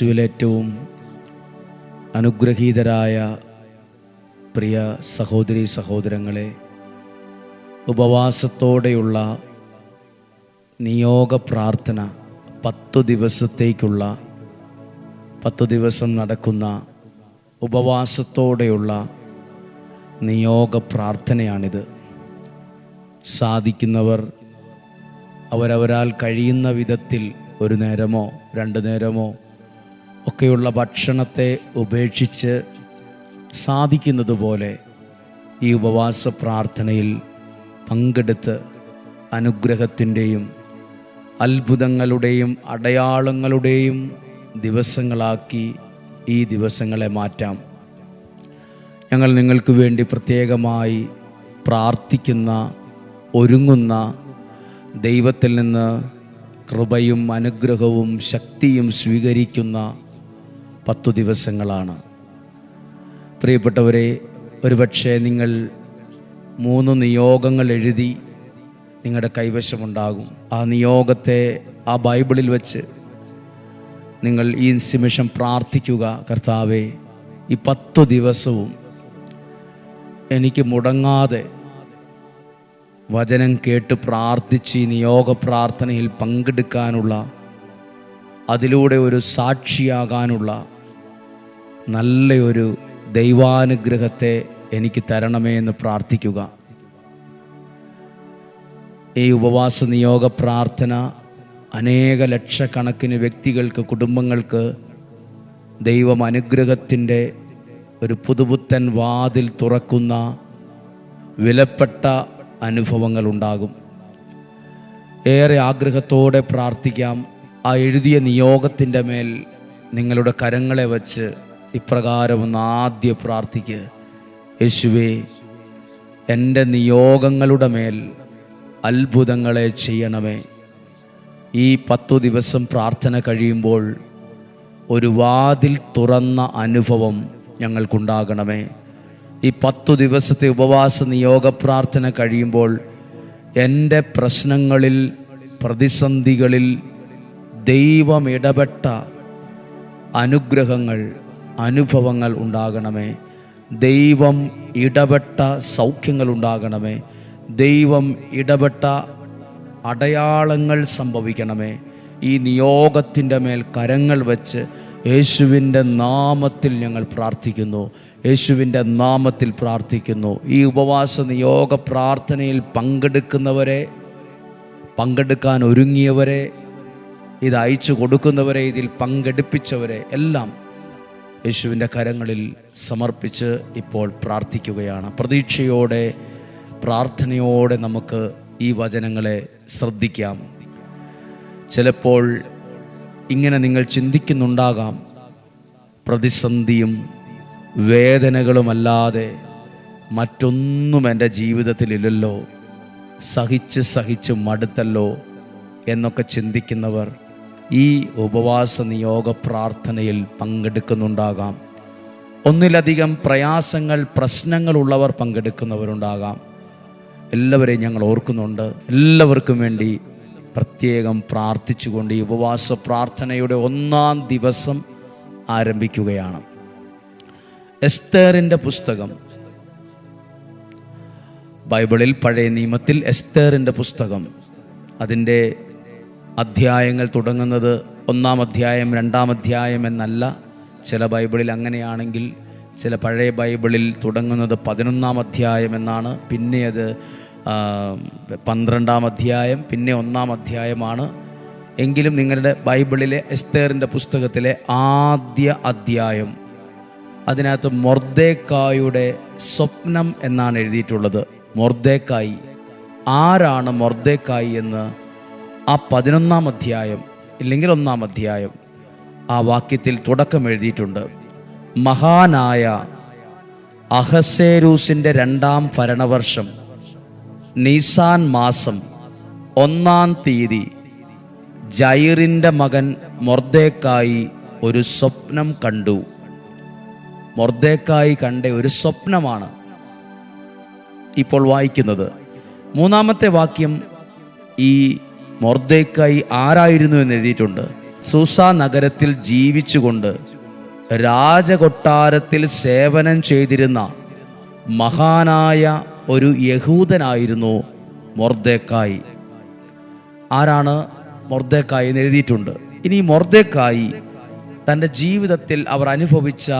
യേശുവിലേറ്റവും അനുഗ്രഹീതരായ പ്രിയ സഹോദരി സഹോദരങ്ങളെ ഉപവാസത്തോടെയുള്ള നിയോഗ പ്രാർത്ഥന പത്തു ദിവസത്തേക്കുള്ള പത്തു ദിവസം നടക്കുന്ന ഉപവാസത്തോടെയുള്ള നിയോഗ പ്രാർത്ഥനയാണിത്. സാധിക്കുന്നവർ അവരവരാൽ കഴിയുന്ന വിധത്തിൽ ഒരു നേരമോ രണ്ട് നേരമോ ഒക്കെയുള്ള ഭക്ഷണത്തെ ഉപേക്ഷിച്ച് സാധിക്കുന്നതുപോലെ ഈ ഉപവാസ പ്രാർത്ഥനയിൽ പങ്കെടുത്ത് അനുഗ്രഹത്തിന്റെയും അത്ഭുതങ്ങളുടെയും അടയാളങ്ങളുടെയും ദിവസങ്ങളാക്കി ഈ ദിവസങ്ങളെ മാറ്റാം. ഞങ്ങൾ നിങ്ങൾക്ക് വേണ്ടി പ്രത്യേകമായി പ്രാർത്ഥിക്കുന്ന ഒരുങ്ങുന്ന ദൈവത്തിൽ നിന്ന് കൃപയും അനുഗ്രഹവും ശക്തിയും സ്വീകരിക്കുന്ന പത്തു ദിവസങ്ങളാണ്. പ്രിയപ്പെട്ടവരെ ഒരുപക്ഷെ നിങ്ങൾ മൂന്ന് നിയോഗങ്ങൾ എഴുതി നിങ്ങളുടെ കൈവശമുണ്ടാകും. ആ നിയോഗത്തെ ആ ബൈബിളിൽ വെച്ച് നിങ്ങൾ ഈ നിമിഷം പ്രാർത്ഥിക്കുക. കർത്താവെ ഈ പത്തു ദിവസവും എനിക്ക് മുടങ്ങാതെ വചനം കേട്ട് പ്രാർത്ഥിച്ച് ഈ നിയോഗ പ്രാർത്ഥനയിൽ പങ്കെടുക്കാനുള്ള അതിലൂടെ ഒരു സാക്ഷിയാകാനുള്ള നല്ലൊരു ദൈവാനുഗ്രഹത്തെ എനിക്ക് തരണമേ എന്ന് പ്രാർത്ഥിക്കുക. ഈ ഉപവാസ നിയോഗ പ്രാർത്ഥന അനേക ലക്ഷക്കണക്കിന് വ്യക്തികൾക്ക് കുടുംബങ്ങൾക്ക് ദൈവം അനുഗ്രഹത്തിന്റെ ഒരു പുതുപുത്തൻ വാതിൽ തുറക്കുന്ന വിലപ്പെട്ട അനുഭവങ്ങൾ ഉണ്ടാകും. ഏറെ ആഗ്രഹത്തോടെ പ്രാർത്ഥിക്കാം. ആ എഴുതിയ നിയോഗത്തിന്റെ മേൽ നിങ്ങളുടെ കരങ്ങളെ വച്ച് ഇപ്രകാരം ഒന്ന് ആദ്യ പ്രാർത്ഥിക്ക്. യേശുവേ എന്റെ നിയോഗങ്ങളുടെ മേൽ അത്ഭുതങ്ങളെ ചെയ്യണമേ. ഈ പത്തു ദിവസം പ്രാർത്ഥന കഴിയുമ്പോൾ ഒരു വാതിൽ തുറന്ന അനുഭവം ഞങ്ങൾക്കുണ്ടാകണമേ. ഈ പത്തു ദിവസത്തെ ഉപവാസ നിയോഗ പ്രാർത്ഥന കഴിയുമ്പോൾ എന്റെ പ്രശ്നങ്ങളിൽ പ്രതിസന്ധികളിൽ ദൈവം ഇടപെട്ട അനുഗ്രഹങ്ങൾ അനുഭവങ്ങൾ ഉണ്ടാകണമേ. ദൈവം ഇടപെട്ട സൗഖ്യങ്ങൾ ഉണ്ടാകണമേ. ദൈവം ഇടപെട്ട അടയാളങ്ങൾ സംഭവിക്കണമേ. ഈ നിയോഗത്തിന്റെ മേൽ കരങ്ങൾ വെച്ച് യേശുവിന്റെ നാമത്തിൽ ഞങ്ങൾ പ്രാർത്ഥിക്കുന്നു. യേശുവിന്റെ നാമത്തിൽ പ്രാർത്ഥിക്കുന്നു. ഈ ഉപവാസ നിയോഗ പ്രാർത്ഥനയിൽ പങ്കെടുക്കുന്നവരെ പങ്കെടുക്കാൻ ഒരുങ്ങിയവരെ ഇത് അയച്ചു കൊടുക്കുന്നവരെ ഇതിൽ പങ്കെടുപ്പിച്ചവരെ എല്ലാം യേശുവിന്റെ കരങ്ങളിൽ സമർപ്പിച്ച് ഇപ്പോൾ പ്രാർത്ഥിക്കുകയാണ്. പ്രതീക്ഷയോടെ പ്രാർത്ഥനയോടെ നമുക്ക് ഈ വചനങ്ങളെ ശ്രദ്ധിക്കാം. ചിലപ്പോൾ ഇങ്ങനെ നിങ്ങൾ ചിന്തിക്കുന്നുണ്ടാകാം പ്രതിസന്ധിയും വേദനകളുമല്ലാതെ മറ്റൊന്നും എന്റെ ജീവിതത്തിലില്ലല്ലോ സഹിച്ച് സഹിച്ച് മടുത്തല്ലോ എന്നൊക്കെ ചിന്തിക്കുന്നവർ ഈ ഉപവാസ നിയോഗ പ്രാർത്ഥനയിൽ പങ്കെടുക്കുന്നുണ്ടാകാം. ഒന്നിലധികം പ്രയാസങ്ങൾ പ്രശ്നങ്ങളുള്ളവർ പങ്കെടുക്കുന്നവരുണ്ടാകാം. എല്ലാവരെയും ഞങ്ങൾ ഓർക്കുന്നുണ്ട്. എല്ലാവർക്കും വേണ്ടി പ്രത്യേകം പ്രാർത്ഥിച്ചുകൊണ്ട് ഈ ഉപവാസ പ്രാർത്ഥനയുടെ ഒന്നാം ദിവസം ആരംഭിക്കുകയാണ്. എസ്തേറിന്റെ പുസ്തകം. ബൈബിളിൽ പഴയ നിയമത്തിൽ എസ്തേറിന്റെ പുസ്തകം. അതിന്റെ അധ്യായങ്ങൾ തുടങ്ങുന്നത് ഒന്നാം അധ്യായം രണ്ടാം അധ്യായം എന്നല്ല. ചില ബൈബിളിൽ അങ്ങനെയാണെങ്കിൽ ചില പഴയ ബൈബിളിൽ തുടങ്ങുന്നത് പതിനൊന്നാം അധ്യായം എന്നാണ്. പിന്നെ അത് പന്ത്രണ്ടാം അധ്യായം പിന്നെ ഒന്നാം അധ്യായമാണ്. എങ്കിലും നിങ്ങളുടെ ബൈബിളിലെ എസ്തേറിന്റെ പുസ്തകത്തിലെ ആദ്യ അധ്യായം അതിനകത്ത് മൊർദേക്കായുടെ സ്വപ്നം എന്നാണ് എഴുതിയിട്ടുള്ളത്. മൊർദേക്കായി ആരാണ് മൊർദേക്കായി എന്ന് ആ പതിനൊന്നാം അധ്യായം ഇല്ലെങ്കിൽ ഒന്നാം അധ്യായം ആ വാക്യത്തിൽ തുടക്കം എഴുതിയിട്ടുണ്ട്. മഹാനായ അഹസേരൂസിന്റെ രണ്ടാം ഭരണവർഷം നീസാൻ മാസം ഒന്നാം തീയതി ജൈറിന്റെ മകൻ മൊർദേക്കായി ഒരു സ്വപ്നം കണ്ടു. മൊർദേക്കായി കണ്ട ഒരു സ്വപ്നമാണ് ഇപ്പോൾ വായിക്കുന്നത്. മൂന്നാമത്തെ വാക്യം ഈ മൊർദേക്കായി ആരായിരുന്നു എന്ന് എഴുതിയിട്ടുണ്ട്. സൂസ നഗരത്തിൽ ജീവിച്ചുകൊണ്ട് രാജകൊട്ടാരത്തിൽ സേവനം ചെയ്തിരുന്ന മഹാനായ ഒരു യഹൂദനായിരുന്നു മൊർദേക്കായി ആരാണ് മൊർദേക്കായി എന്ന് എഴുതിയിട്ടുണ്ട്. ഇനി മൊർദേക്കായി തന്റെ ജീവിതത്തിൽ അവർ അനുഭവിച്ച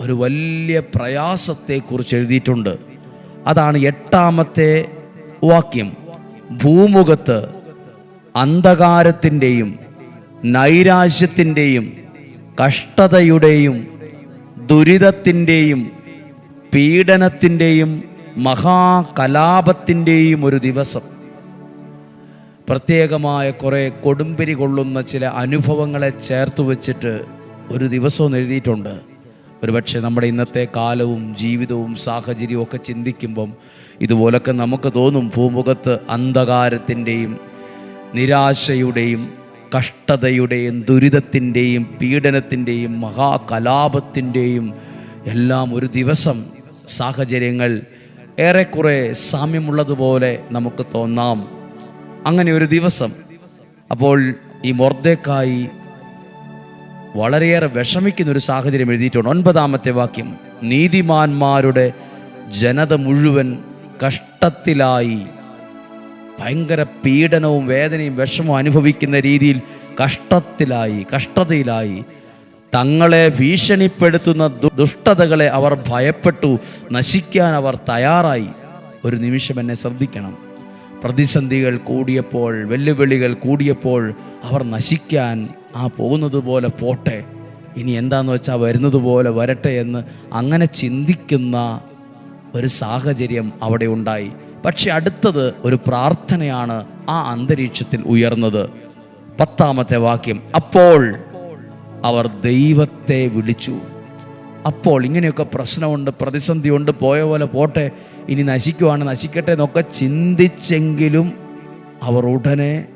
ഒരു വലിയ പ്രയാസത്തെക്കുറിച്ച് എഴുതിയിട്ടുണ്ട്. അതാണ് എട്ടാമത്തെ വാക്യം. ഭൂമുഖത്ത് അന്ധകാരത്തിന്റെയും നൈരാശ്യത്തിന്റെയും കഷ്ടതയുടെയും ദുരിതത്തിന്റെയും പീഡനത്തിന്റെയും മഹാകലാപത്തിന്റെയും ഒരു ദിവസം. പ്രത്യേകമായ കുറേ കൊടുമ്പിരി കൊള്ളുന്ന ചില അനുഭവങ്ങളെ ചേർത്ത് വെച്ചിട്ട് ഒരു ദിവസവും എഴുതിയിട്ടുണ്ട്. ഒരുപക്ഷെ നമ്മുടെ ഇന്നത്തെ കാലവും ജീവിതവും സാഹചര്യവും ഒക്കെ ചിന്തിക്കുമ്പം ഇതുപോലൊക്കെ നമുക്ക് തോന്നും. ഭൂമുഖത്ത് അന്ധകാരത്തിന്റെയും നിരാശയുടെയും കഷ്ടതയുടെയും ദുരിതത്തിന്റെയും പീഡനത്തിന്റെയും മഹാകലാപത്തിന്റെയും എല്ലാം ഒരു ദിവസം സാഹചര്യങ്ങൾ ഏറെക്കുറെ സാമ്യമുള്ളതുപോലെ നമുക്ക് തോന്നാം. അങ്ങനെ ഒരു ദിവസം അപ്പോൾ ഈ മൊർദ്ദേക്കായി വളരെയേറെ വിഷമിക്കുന്ന ഒരു സാഹചര്യം എഴുതിയിട്ടുണ്ട്. ഒൻപതാമത്തെ വാക്യം നീതിമാന്മാരുടെ ജനത മുഴുവൻ കഷ്ടത്തിലായി ഭയങ്കര പീഡനവും വേദനയും വിഷമവും അനുഭവിക്കുന്ന രീതിയിൽ കഷ്ടത്തിലായി കഷ്ടതയിലായി. തങ്ങളെ ഭീഷണിപ്പെടുത്തുന്ന ദുഷ്ടതകളെ അവർ ഭയപ്പെട്ടു നശിക്കാൻ അവർ തയ്യാറായി. ഒരു നിമിഷം എന്നെ ശ്രദ്ധിക്കണം. പ്രതിസന്ധികൾ കൂടിയപ്പോൾ വെല്ലുവിളികൾ കൂടിയപ്പോൾ അവർ നശിക്കാൻ ആ പോകുന്നത് പോലെ പോട്ടെ ഇനി എന്താന്ന് വെച്ചാൽ വരുന്നത് പോലെ വരട്ടെ എന്ന് അങ്ങനെ ചിന്തിക്കുന്ന ഒരു സാഹചര്യം അവിടെ ഉണ്ടായി. പക്ഷെ അടുത്തത് ഒരു പ്രാർത്ഥനയാണ് ആ അന്തരീക്ഷത്തിൽ ഉയർന്നത്. പത്താമത്തെ വാക്യം അപ്പോൾ അവർ ദൈവത്തെ വിളിച്ചു. അപ്പോൾ ഇങ്ങനെയൊക്കെ പ്രശ്നമുണ്ട് പ്രതിസന്ധിയുണ്ട് പോയ പോലെ പോട്ടെ ഇനി നശിക്കുവാണ് നശിക്കട്ടെ എന്നൊക്കെ ചിന്തിച്ചെങ്കിലും അവർ ഉടനെ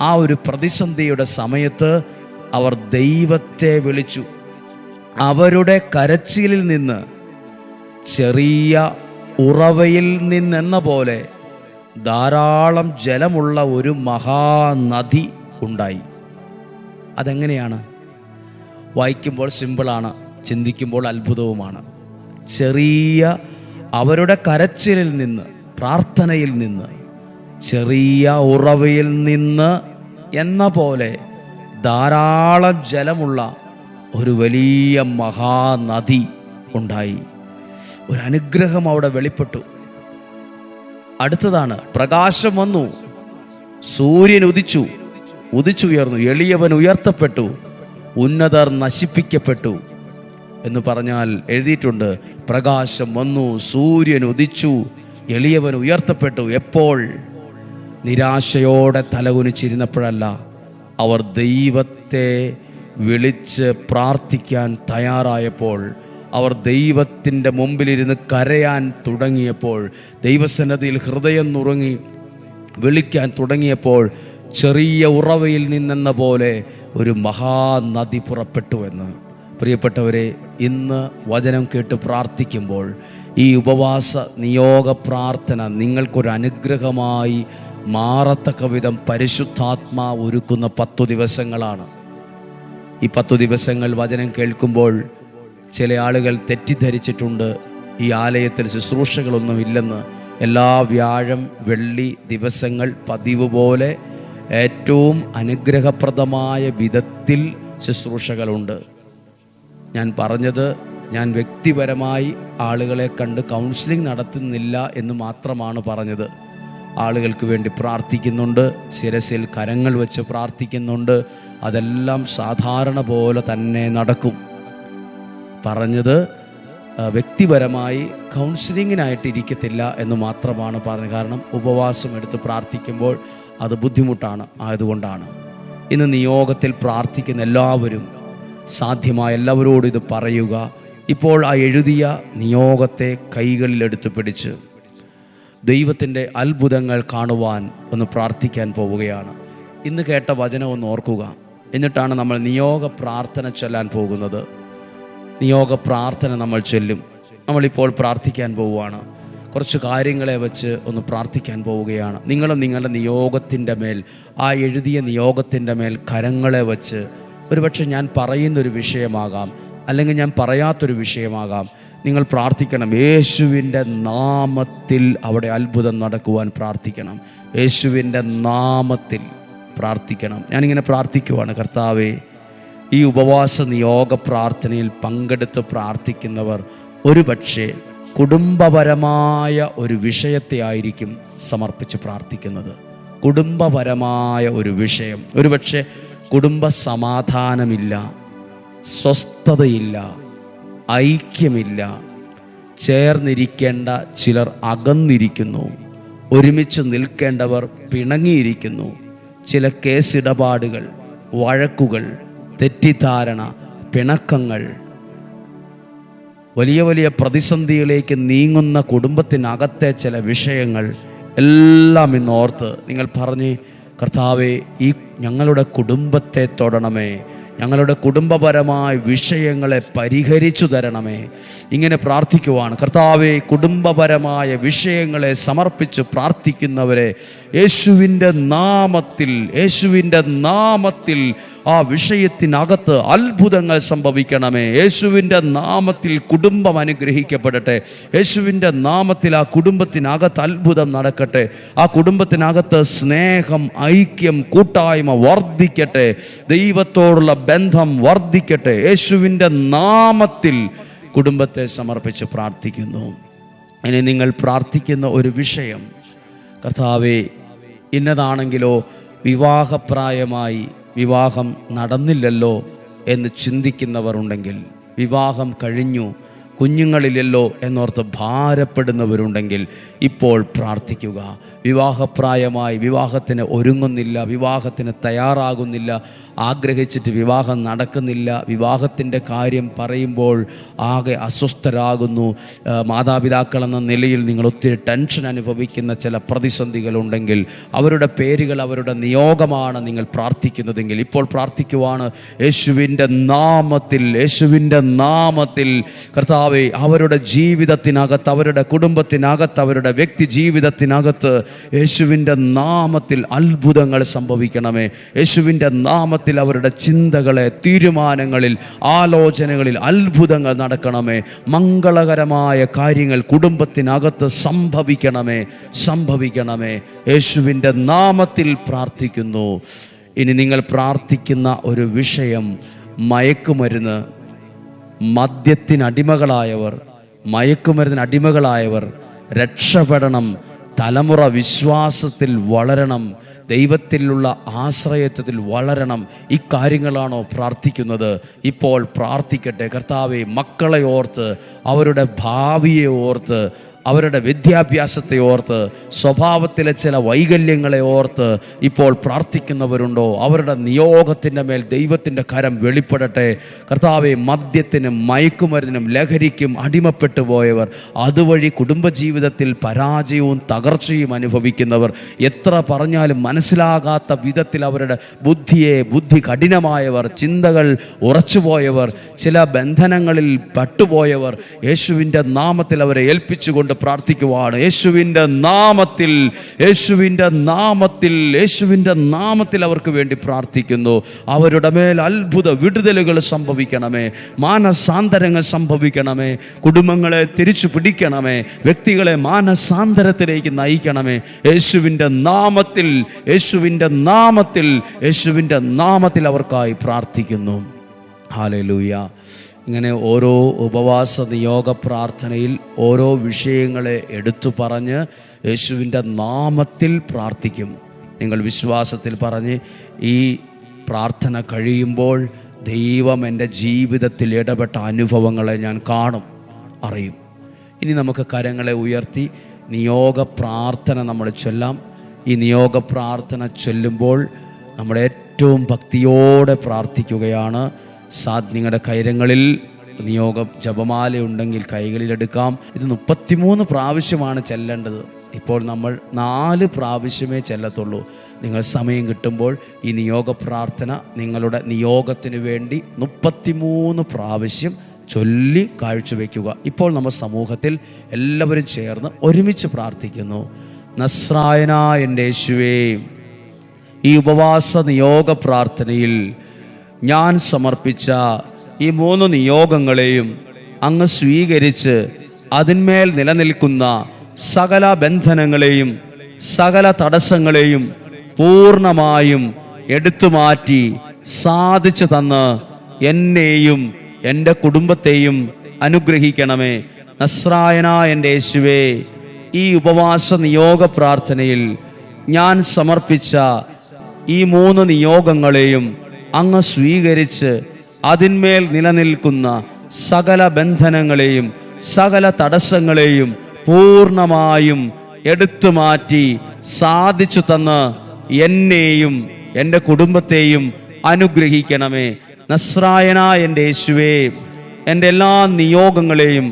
ആ ഒരു പ്രതിസന്ധിയുടെ സമയത്ത് അവർ ദൈവത്തെ വിളിച്ചു. അവരുടെ കരച്ചിലിൽ നിന്ന് ചെറിയ ഉറവയിൽ നിന്നെന്ന പോലെ ധാരാളം ജലമുള്ള ഒരു മഹാനദി ഉണ്ടായി. അതെങ്ങനെയാണ്? വായിക്കുമ്പോൾ സിമ്പിളാണ് ചിന്തിക്കുമ്പോൾ അത്ഭുതവുമാണ്. ചെറിയ അവരുടെ കരച്ചിലിൽ നിന്ന് പ്രാർത്ഥനയിൽ നിന്ന് ചെറിയ ഉറവയിൽ നിന്ന് എന്ന പോലെ ധാരാളം ജലമുള്ള ഒരു വലിയ മഹാനദി ഉണ്ടായി. ഒരു അനുഗ്രഹം അവിടെ വെളിപ്പെട്ടു. അടുത്തതാണ് പ്രകാശം വന്നു. സൂര്യൻ ഉദിച്ചു. ഉദിച്ചുയർന്നു എളിയവൻ ഉയർത്തപ്പെട്ടു. ഉന്നതർ നശിപ്പിക്കപ്പെട്ടു എന്ന് പറഞ്ഞാൽ എഴുതിയിട്ടുണ്ട്. പ്രകാശം വന്നു സൂര്യൻ ഉദിച്ചു എളിയവൻ ഉയർത്തപ്പെട്ടു. എപ്പോൾ? നിരാശയോടെ തലകുനിച്ചിരുന്നപ്പോഴല്ല. അവർ ദൈവത്തെ വിളിച്ച് പ്രാർത്ഥിക്കാൻ തയ്യാറായപ്പോൾ അവർ ദൈവത്തിന്റെ മുമ്പിലിരുന്ന് കരയാൻ തുടങ്ങിയപ്പോൾ ദൈവസന്നതിയിൽ ഹൃദയം നുറങ്ങി വിളിക്കാൻ തുടങ്ങിയപ്പോൾ ചെറിയ ഉറവയിൽ നിന്നെന്ന പോലെ ഒരു മഹാനദി പുറപ്പെട്ടു എന്ന്. പ്രിയപ്പെട്ടവരെ ഇന്ന് വചനം കേട്ട് പ്രാർത്ഥിക്കുമ്പോൾ ഈ ഉപവാസ നിയോഗ പ്രാർത്ഥന നിങ്ങൾക്കൊരു അനുഗ്രഹമായി മാറത്തക്ക വിധം പരിശുദ്ധാത്മാവ് ഒരുക്കുന്ന പത്തു ദിവസങ്ങളാണ്. ഈ പത്തു ദിവസങ്ങൾ വചനം കേൾക്കുമ്പോൾ ചില ആളുകൾ തെറ്റിദ്ധരിച്ചിട്ടുണ്ട്. ഈ ആലയത്തിൽ ശുശ്രൂഷകളൊന്നും ഇല്ലെന്ന്. എല്ലാ വ്യാഴം വെള്ളി ദിവസങ്ങൾ പതിവ് പോലെ ഏറ്റവും അനുഗ്രഹപ്രദമായ വിധത്തിൽ ശുശ്രൂഷകളുണ്ട്. ഞാൻ പറഞ്ഞത് ഞാൻ വ്യക്തിപരമായി ആളുകളെ കണ്ട് കൗൺസിലിംഗ് നടത്തുന്നില്ല എന്ന് മാത്രമാണ് പറഞ്ഞത്. ആളുകൾക്ക് വേണ്ടി പ്രാർത്ഥിക്കുന്നുണ്ട് ശിരസിൽ കരങ്ങൾ വെച്ച് പ്രാർത്ഥിക്കുന്നുണ്ട്. അതെല്ലാം സാധാരണ പോലെ തന്നെ നടക്കും. പറഞ്ഞത് വ്യക്തിപരമായി കൗൺസിലിങ്ങിനായിട്ട് ഇരിക്കത്തില്ല എന്ന് മാത്രമാണ് പറഞ്ഞത്. കാരണം ഉപവാസം എടുത്ത് പ്രാർത്ഥിക്കുമ്പോൾ അത് ബുദ്ധിമുട്ടാണ് ആയതുകൊണ്ടാണ്. ഇന്ന് നിയോഗത്തിൽ പ്രാർത്ഥിക്കുന്ന എല്ലാവരും സാധ്യമായ എല്ലാവരോടും ഇത് പറയുക. ഇപ്പോൾ ആ എഴുതിയ നിയോഗത്തെ കൈകളിലെടുത്ത് പിടിച്ച് ദൈവത്തിന്റെ അത്ഭുതങ്ങൾ കാണുവാൻ ഒന്ന് പ്രാർത്ഥിക്കാൻ പോവുകയാണ്. ഇന്ന് കേട്ട വചനം ഒന്ന് ഓർക്കുക. എന്നിട്ടാണ് നമ്മൾ നിയോഗ പ്രാർത്ഥന ചൊല്ലാൻ പോകുന്നത്. നിയോഗ പ്രാർത്ഥന നമ്മൾ ചൊല്ലും. നമ്മളിപ്പോൾ പ്രാർത്ഥിക്കാൻ പോവുകയാണ്. കുറച്ച് കാര്യങ്ങളെ വെച്ച് ഒന്ന് പ്രാർത്ഥിക്കാൻ പോവുകയാണ്. നിങ്ങളും നിങ്ങളുടെ നിയോഗത്തിന്റെ മേൽ ആ എഴുതിയ നിയോഗത്തിന്റെ മേൽ കരങ്ങളെ വെച്ച് ഒരുപക്ഷെ ഞാൻ പറയുന്നൊരു വിഷയമാകാം അല്ലെങ്കിൽ ഞാൻ പറയാത്തൊരു വിഷയമാകാം. നിങ്ങൾ പ്രാർത്ഥിക്കണം. യേശുവിന്റെ നാമത്തിൽ അവിടെ അത്ഭുതം നടക്കുവാൻ പ്രാർത്ഥിക്കണം. യേശുവിന്റെ നാമത്തിൽ പ്രാർത്ഥിക്കണം. ഞാനിങ്ങനെ പ്രാർത്ഥിക്കുവാണ്. കർത്താവേ ഈ ഉപവാസ നിയോഗ പ്രാർത്ഥനയിൽ പങ്കെടുത്ത് പ്രാർത്ഥിക്കുന്നവർ ഒരുപക്ഷെ കുടുംബപരമായ ഒരു വിഷയത്തെ ആയിരിക്കും സമർപ്പിച്ച് പ്രാർത്ഥിക്കുന്നത്. കുടുംബപരമായ ഒരു വിഷയം. ഒരുപക്ഷെ കുടുംബ സമാധാനമില്ല സ്വസ്ഥതയില്ല ഐക്യമില്ല. ചേർന്നിരിക്കേണ്ട ചിലർ അകന്നിരിക്കുന്നു. ഒരുമിച്ച് നിൽക്കേണ്ടവർ പിണങ്ങിയിരിക്കുന്നു. ചില കേസിടപാടുകൾ വഴക്കുകൾ തെറ്റിദ്ധാരണ പിണക്കങ്ങൾ വലിയ വലിയ പ്രതിസന്ധിയിലേക്ക് നീങ്ങുന്ന കുടുംബത്തിനകത്തെ ചില വിഷയങ്ങൾ എല്ലാം ഇന്നോർത്ത് നിങ്ങൾ പറഞ്ഞ് കർത്താവെ ഈ ഞങ്ങളുടെ കുടുംബത്തെ തൊടണമേ. ഞങ്ങളുടെ കുടുംബപരമായ വിഷയങ്ങളെ പരിഹരിച്ചു തരണമേ. ഇങ്ങനെ പ്രാർത്ഥിക്കുവാണ്. കർത്താവെ കുടുംബപരമായ വിഷയങ്ങളെ സമർപ്പിച്ച് പ്രാർത്ഥിക്കുന്നവരെ യേശുവിന്റെ നാമത്തിൽ യേശുവിന്റെ നാമത്തിൽ ആ വിഷയത്തിനകത്ത് അത്ഭുതങ്ങൾ സംഭവിക്കണമേ. യേശുവിന്റെ നാമത്തിൽ കുടുംബം അനുഗ്രഹിക്കപ്പെടട്ടെ. യേശുവിന്റെ നാമത്തിൽ ആ കുടുംബത്തിനകത്ത് അത്ഭുതം നടക്കട്ടെ. ആ കുടുംബത്തിനകത്ത് സ്നേഹം ഐക്യം കൂട്ടായ്മ വർദ്ധിക്കട്ടെ. ദൈവത്തോടുള്ള ബന്ധം വർദ്ധിക്കട്ടെ. യേശുവിന്റെ നാമത്തിൽ കുടുംബത്തെ സമർപ്പിച്ച് പ്രാർത്ഥിക്കുന്നു. ഇനി നിങ്ങൾ പ്രാർത്ഥിക്കുന്ന ഒരു വിഷയം കർത്താവെ ഇന്നതാണെങ്കിലോ വിവാഹപ്രായമായി വിവാഹം നടന്നില്ലല്ലോ എന്ന് ചിന്തിക്കുന്നവർ ഉണ്ടെങ്കിൽ വിവാഹം കഴിഞ്ഞു കുഞ്ഞുങ്ങളില്ലല്ലോ എന്നോർത്ത് ഭാരപ്പെടുന്നവരുണ്ടെങ്കിൽ ഇപ്പോൾ പ്രാർത്ഥിക്കുക. വിവാഹപ്രായമായി വിവാഹത്തിന് ഒരുങ്ങുന്നില്ല വിവാഹത്തിന് തയ്യാറാകുന്നില്ല ആഗ്രഹിച്ചിട്ട് വിവാഹം നടക്കുന്നില്ല വിവാഹത്തിന്റെ കാര്യം പറയുമ്പോൾ ആകെ അസ്വസ്ഥരാകുന്നു. മാതാപിതാക്കളെന്ന നിലയിൽ നിങ്ങൾ ഒത്തിരി ടെൻഷൻ അനുഭവിക്കുന്ന ചില പ്രതിസന്ധികളുണ്ടെങ്കിൽ അവരുടെ പേരുകൾ അവരുടെ നിയോഗമാണ് നിങ്ങൾ പ്രാർത്ഥിക്കുന്നതെങ്കിൽ ഇപ്പോൾ പ്രാർത്ഥിക്കുവാണ് യേശുവിന്റെ നാമത്തിൽ യേശുവിന്റെ നാമത്തിൽ കർത്താവെ അവരുടെ ജീവിതത്തിനകത്ത് അവരുടെ കുടുംബത്തിനകത്ത് അവരുടെ വ്യക്തി ജീവിതത്തിനകത്ത് യേശുവിന്റെ നാമത്തിൽ അത്ഭുതങ്ങൾ സംഭവിക്കണമേ. യേശുവിന്റെ നാമത്തിൽ അവരുടെ ചിന്തകളെ തീരുമാനങ്ങളിൽ ആലോചനകളിൽ അത്ഭുതങ്ങൾ നടക്കണമേ. മംഗളകരമായ കാര്യങ്ങൾ കുടുംബത്തിനകത്ത് സംഭവിക്കണമേ. സംഭവിക്കണമേ. യേശുവിന്റെ നാമത്തിൽ പ്രാർത്ഥിക്കുന്നു. ഇനി നിങ്ങൾ പ്രാർത്ഥിക്കുന്ന ഒരു വിഷയം മയക്കുമരുന്ന് മദ്യത്തിനടിമകളായവർ മയക്കുമരുന്നിന് അടിമകളായവർ രക്ഷപ്പെടണം. തലമുറ വിശ്വാസത്തിൽ വളരണം ദൈവത്തിലുള്ള ആശ്രയത്വത്തിൽ വളരണം ഇക്കാര്യങ്ങളാണോ പ്രാർത്ഥിക്കുന്നത്? ഇപ്പോൾ പ്രാർത്ഥിക്കട്ടെ കർത്താവെ മക്കളെ ഓർത്ത് അവരുടെ ഭാവിയെ ഓർത്ത് അവരുടെ വിദ്യാഭ്യാസത്തെ ഓർത്ത് സ്വഭാവത്തിലെ ചില വൈകല്യങ്ങളെ ഓർത്ത് ഇപ്പോൾ പ്രാർത്ഥിക്കുന്നവരുണ്ടോ? അവരുടെ നിയോഗത്തിന്റെ മേൽ ദൈവത്തിന്റെ കരം വെളിപ്പെടട്ടെ. കർത്താവെ മദ്യത്തിനും മയക്കുമരുന്നിനും ലഹരിക്കും അടിമപ്പെട്ടു പോയവർ അതുവഴി കുടുംബജീവിതത്തിൽ പരാജയവും തകർച്ചയും അനുഭവിക്കുന്നവർ എത്ര പറഞ്ഞാലും മനസ്സിലാകാത്ത വിധത്തിൽ അവരുടെ ബുദ്ധിയെ ബുദ്ധി കഠിനമായവർ ചിന്തകൾ ഉറച്ചുപോയവർ ചില ബന്ധനങ്ങളിൽ പട്ടുപോയവർ യേശുവിന്റെ നാമത്തിൽ അവരെ ഏൽപ്പിച്ചുകൊണ്ട് പ്രാർത്ഥിക്കുവാണ്. യേശുവിന്റെ നാമത്തിൽ യേശുവിന്റെ നാമത്തിൽ യേശുവിന്റെ നാമത്തിൽ അവർക്ക് വേണ്ടി പ്രാർത്ഥിക്കുന്നു. അവരുടെ മേൽ അത്ഭുത വിടുതലുകൾ സംഭവിക്കണമേ. മാനസാന്തരങ്ങൾ സംഭവിക്കണമേ. കുടുംബങ്ങളെ തിരിച്ചു പിടിക്കണമേ. വ്യക്തികളെ മാനസാന്തരത്തിലേക്ക് നയിക്കണമേ. യേശുവിന്റെ നാമത്തിൽ യേശുവിന്റെ നാമത്തിൽ യേശുവിന്റെ നാമത്തിൽ അവർക്കായി പ്രാർത്ഥിക്കുന്നു. ഹാലലൂയ ഇങ്ങനെ ഓരോ ഉപവാസ നിയോഗ പ്രാർത്ഥനയിൽ ഓരോ വിഷയങ്ങളെ എടുത്തു പറഞ്ഞ് യേശുവിന്റെ നാമത്തിൽ പ്രാർത്ഥിക്കും. നിങ്ങൾ വിശ്വാസത്തിൽ പറഞ്ഞ് ഈ പ്രാർത്ഥന കഴിയുമ്പോൾ ദൈവം എന്റെ ജീവിതത്തിൽ ഇടപെട്ട അനുഭവങ്ങളെ ഞാൻ കാണും അറിയും. ഇനി നമുക്ക് കരങ്ങളെ ഉയർത്തി നിയോഗ പ്രാർത്ഥന നമ്മൾ ചൊല്ലാം. ഈ നിയോഗ പ്രാർത്ഥന ചൊല്ലുമ്പോൾ നമ്മൾ ഏറ്റവും ഭക്തിയോടെ പ്രാർത്ഥിക്കുകയാണ്. സാ നിങ്ങളുടെ കൈരങ്ങളിൽ നിയോഗ ജപമാല ഉണ്ടെങ്കിൽ കൈകളിലെടുക്കാം ഇത് മുപ്പത്തിമൂന്ന് പ്രാവശ്യമാണ് ചെല്ലേണ്ടത്. ഇപ്പോൾ നമ്മൾ നാല് പ്രാവശ്യമേ ചെല്ലത്തുള്ളൂ. നിങ്ങൾ സമയം കിട്ടുമ്പോൾ ഈ നിയോഗ പ്രാർത്ഥന നിങ്ങളുടെ നിയോഗത്തിന് വേണ്ടി മുപ്പത്തിമൂന്ന് പ്രാവശ്യം ചൊല്ലി കാഴ്ചവെക്കുക. ഇപ്പോൾ നമ്മൾ സമൂഹത്തിൽ എല്ലാവരും ചേർന്ന് ഒരുമിച്ച് പ്രാർത്ഥിക്കുന്നു. നസ്രായന എന്റെ യേശുവേ ഈ ഉപവാസ നിയോഗ പ്രാർത്ഥനയിൽ ഞാൻ സമർപ്പിച്ച ഈ മൂന്ന് നിയോഗങ്ങളെയും അങ്ങ് സ്വീകരിച്ച് അതിന്മേൽ നിലനിൽക്കുന്ന സകല ബന്ധനങ്ങളെയും സകല തടസ്സങ്ങളെയും പൂർണമായും എടുത്തുമാറ്റി സാധിച്ചു തന്ന് എന്നെയും എന്റെ കുടുംബത്തെയും അനുഗ്രഹിക്കണമേ. നസ്രായന എന്റെ യേശുവേ ഈ ഉപവാസ നിയോഗ പ്രാർത്ഥനയിൽ ഞാൻ സമർപ്പിച്ച ഈ മൂന്ന് നിയോഗങ്ങളെയും അങ്ങ് സ്വീകരിച്ച് അതിന്മേൽ നിലനിൽക്കുന്ന സകല ബന്ധനങ്ങളെയും സകല തടസ്സങ്ങളെയും പൂർണമായും എടുത്തു മാറ്റി സാധിച്ചു തന്ന് എന്നെയും എന്റെ കുടുംബത്തെയും അനുഗ്രഹിക്കണമേ. നസ്രായന എന്റെ യേശുവേ എന്റെ എല്ലാ നിയോഗങ്ങളെയും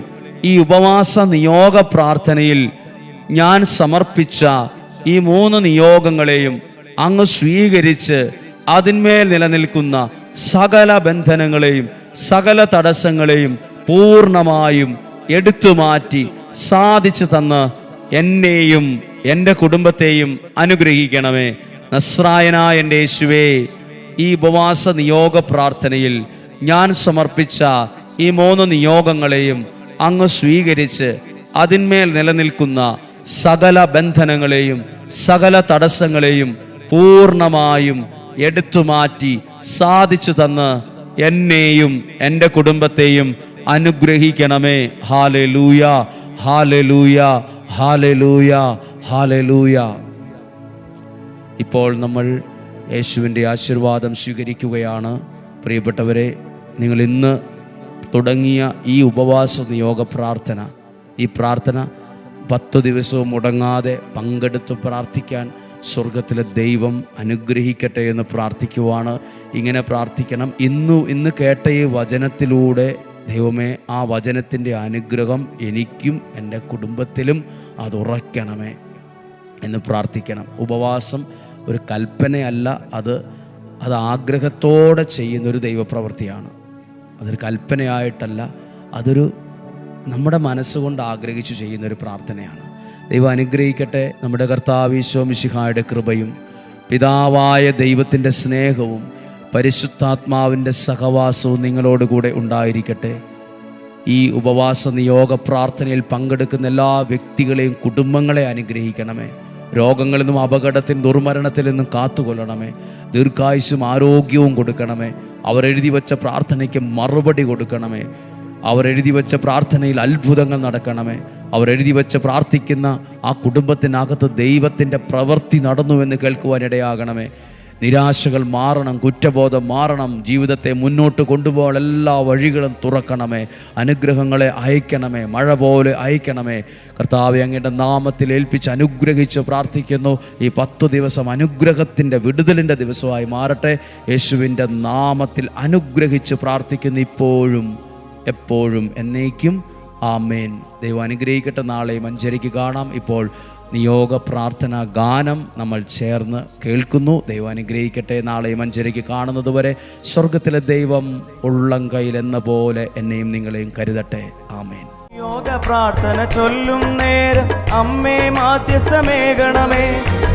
ഈ ഉപവാസ നിയോഗ പ്രാർത്ഥനയിൽ ഞാൻ സമർപ്പിച്ച ഈ മൂന്ന് നിയോഗങ്ങളെയും അങ്ങ് സ്വീകരിച്ച് അതിന്മേൽ നിലനിൽക്കുന്ന സകല ബന്ധനങ്ങളെയും സകല തടസ്സങ്ങളെയും പൂർണമായും എടുത്തു മാറ്റി സാധിച്ചു തന്ന് എന്നെയും എന്റെ കുടുംബത്തെയും അനുഗ്രഹിക്കണമേ. നസ്രായനായ എന്റെ യേശുവേ ഈ ഉപവാസ നിയോഗ പ്രാർത്ഥനയിൽ ഞാൻ സമർപ്പിച്ച ഈ മൂന്ന് നിയോഗങ്ങളെയും അങ്ങ് സ്വീകരിച്ച് അതിന്മേൽ നിലനിൽക്കുന്ന സകല ബന്ധനങ്ങളെയും സകല തടസ്സങ്ങളെയും പൂർണമായും എടുത്തു മാറ്റി സാധിച്ചു തന്ന് എന്നെയും എന്റെ കുടുംബത്തെയും അനുഗ്രഹിക്കണമേ. ഹാല ലൂയ ഹാലെ ലൂയ ഹാലെ ലൂയ ഹാലെ ലൂയ ഇപ്പോൾ നമ്മൾ യേശുവിന്റെ ആശീർവാദം സ്വീകരിക്കുകയാണ്. പ്രിയപ്പെട്ടവരെ നിങ്ങൾ ഇന്ന് തുടങ്ങിയ ഈ ഉപവാസ നിയോഗ പ്രാർത്ഥന ഈ പ്രാർത്ഥന പത്തു ദിവസവും മുടങ്ങാതെ പങ്കെടുത്ത് പ്രാർത്ഥിക്കാൻ സ്വർഗത്തിലെ ദൈവം അനുഗ്രഹിക്കട്ടെ എന്ന് പ്രാർത്ഥിക്കുവാണ്. ഇങ്ങനെ പ്രാർത്ഥിക്കണം. ഇന്നു ഇന്ന് കേട്ട ഈ വചനത്തിലൂടെ ദൈവമേ ആ വചനത്തിന്റെ അനുഗ്രഹം എനിക്കും എന്റെ കുടുംബത്തിലും അത് ഉറയ്ക്കണമേ എന്ന് പ്രാർത്ഥിക്കണം. ഉപവാസം ഒരു കൽപ്പനയല്ല. അത് അത് ആഗ്രഹത്തോടെ ചെയ്യുന്നൊരു ദൈവപ്രവൃത്തിയാണ്. അതൊരു കൽപ്പനയായിട്ടല്ല. അതൊരു നമ്മുടെ മനസ്സുകൊണ്ട് ആഗ്രഹിച്ചു ചെയ്യുന്നൊരു പ്രാർത്ഥനയാണ്. ദൈവം അനുഗ്രഹിക്കട്ടെ. നമ്മുടെ കർത്താവ് ഈശോമിശിഹായുടെ കൃപയും പിതാവായ ദൈവത്തിന്റെ സ്നേഹവും പരിശുദ്ധാത്മാവിന്റെ സഹവാസവും നിങ്ങളോടുകൂടെ ഉണ്ടായിരിക്കട്ടെ. ഈ ഉപവാസ നിയോഗ പ്രാർത്ഥനയിൽ പങ്കെടുക്കുന്ന എല്ലാ വ്യക്തികളെയും കുടുംബങ്ങളെ അനുഗ്രഹിക്കണമേ. രോഗങ്ങളിൽ നിന്നും അപകടത്തിൽ ദുർമരണത്തിൽ നിന്നും കാത്തുകൊള്ളണമേ. ദീർഘായുസും ആരോഗ്യവും കൊടുക്കണമേ. അവരെഴുതി വച്ച പ്രാർത്ഥനയ്ക്ക് മറുപടി കൊടുക്കണമേ. അവരെഴുതി വച്ച പ്രാർത്ഥനയിൽ അത്ഭുതങ്ങൾ നടക്കണമേ. അവരെഴുതി വെച്ച് പ്രാർത്ഥിക്കുന്ന ആ കുടുംബത്തിനകത്ത് ദൈവത്തിന്റെ പ്രവൃത്തി നടന്നു എന്ന് കേൾക്കുവാനിടയാകണമേ നിരാശകൾ മാറണം കുറ്റബോധം മാറണം ജീവിതത്തെ മുന്നോട്ട് കൊണ്ടുപോകാൻ എല്ലാ വഴികളും തുറക്കണമേ. അനുഗ്രഹങ്ങളെ അയക്കണമേ മഴ പോലെ അയക്കണമേ. കർത്താവ് അങ്ങയുടെ നാമത്തിൽ ഏൽപ്പിച്ച് അനുഗ്രഹിച്ച് പ്രാർത്ഥിക്കുന്നു. ഈ പത്തു ദിവസം അനുഗ്രഹത്തിന്റെ വിടുതലിന്റെ ദിവസമായി മാറട്ടെ. യേശുവിന്റെ നാമത്തിൽ അനുഗ്രഹിച്ച് പ്രാർത്ഥിക്കുന്നു ഇപ്പോഴും എപ്പോഴും എന്നേക്കും. ആമേൻ. ദൈവം അനുഗ്രഹിക്കട്ടെ നാളെ മഞ്ചരിക്ക് കാണാം. ഇപ്പോൾ നിയോഗ പ്രാർത്ഥന ഗാനം നമ്മൾ ചേർന്ന് കേൾക്കുന്നു. ദൈവം അനുഗ്രഹിക്കട്ടെ നാളെ മഞ്ചരിക്ക് കാണുന്നത് വരെ സ്വർഗത്തിലെ ദൈവം ഉള്ളം കയ്യിലെന്ന പോലെ എന്നെയും നിങ്ങളെയും കരുതട്ടെ. ആമേൻ. യോഗ പ്രാർത്ഥന ചൊല്ലും നേരം അമ്മേ മാധ്യസ്ഥമേകണമേ.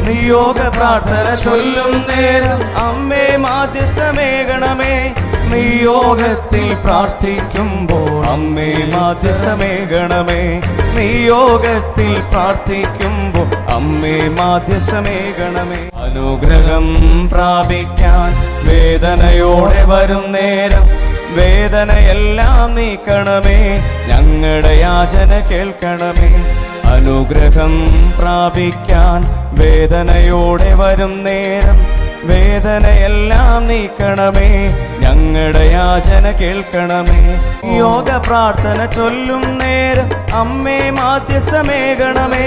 നിയോഗ പ്രാർത്ഥന ചൊല്ലും നേരം അമ്മേ മാധ്യസ്ഥമേകണമേ. നിയോഗത്തിൽ പ്രാർത്ഥിക്കുമ്പോൾ അമ്മേ മാധ്യസ്ഥമേകണമേ നിയോഗത്തിൽ പ്രാർത്ഥിക്കുമ്പോൾ അമ്മേ മാധ്യസ്ഥമേകണമേ അനുഗ്രഹം പ്രാപിക്കാൻ വേദനയോടെ വരും നേരം. വേദനയെല്ലാം നീക്കണമേ. ഞങ്ങളുടെ യാചന കേൾക്കണമേ. അനുഗ്രഹം പ്രാപിക്കാൻ വേദനയോടെ വരും നേരം. വേദനയെല്ലാം നീക്കണമേ. ഞങ്ങളുടെ യാചന കേൾക്കണമേ. യോഗ പ്രാർത്ഥന ചൊല്ലും നേരം അമ്മേ മാധ്യസ്ഥമേകണമേ.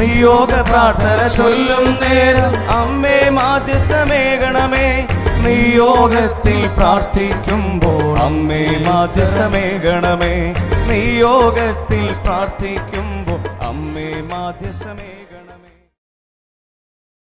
നിയോഗ പ്രാർത്ഥന ചൊല്ലും നേരം അമ്മേ മാധ്യസ്ഥമേകണമേ. നിയോഗത്തിൽ പ്രാർത്ഥിക്കുമ്പോൾ അമ്മേ മാധ്യസ്ഥമേകണമേ. നിയോഗത്തിൽ പ്രാർത്ഥിക്കുമ്പോൾ അമ്മേ മാധ്യസ്ഥമേ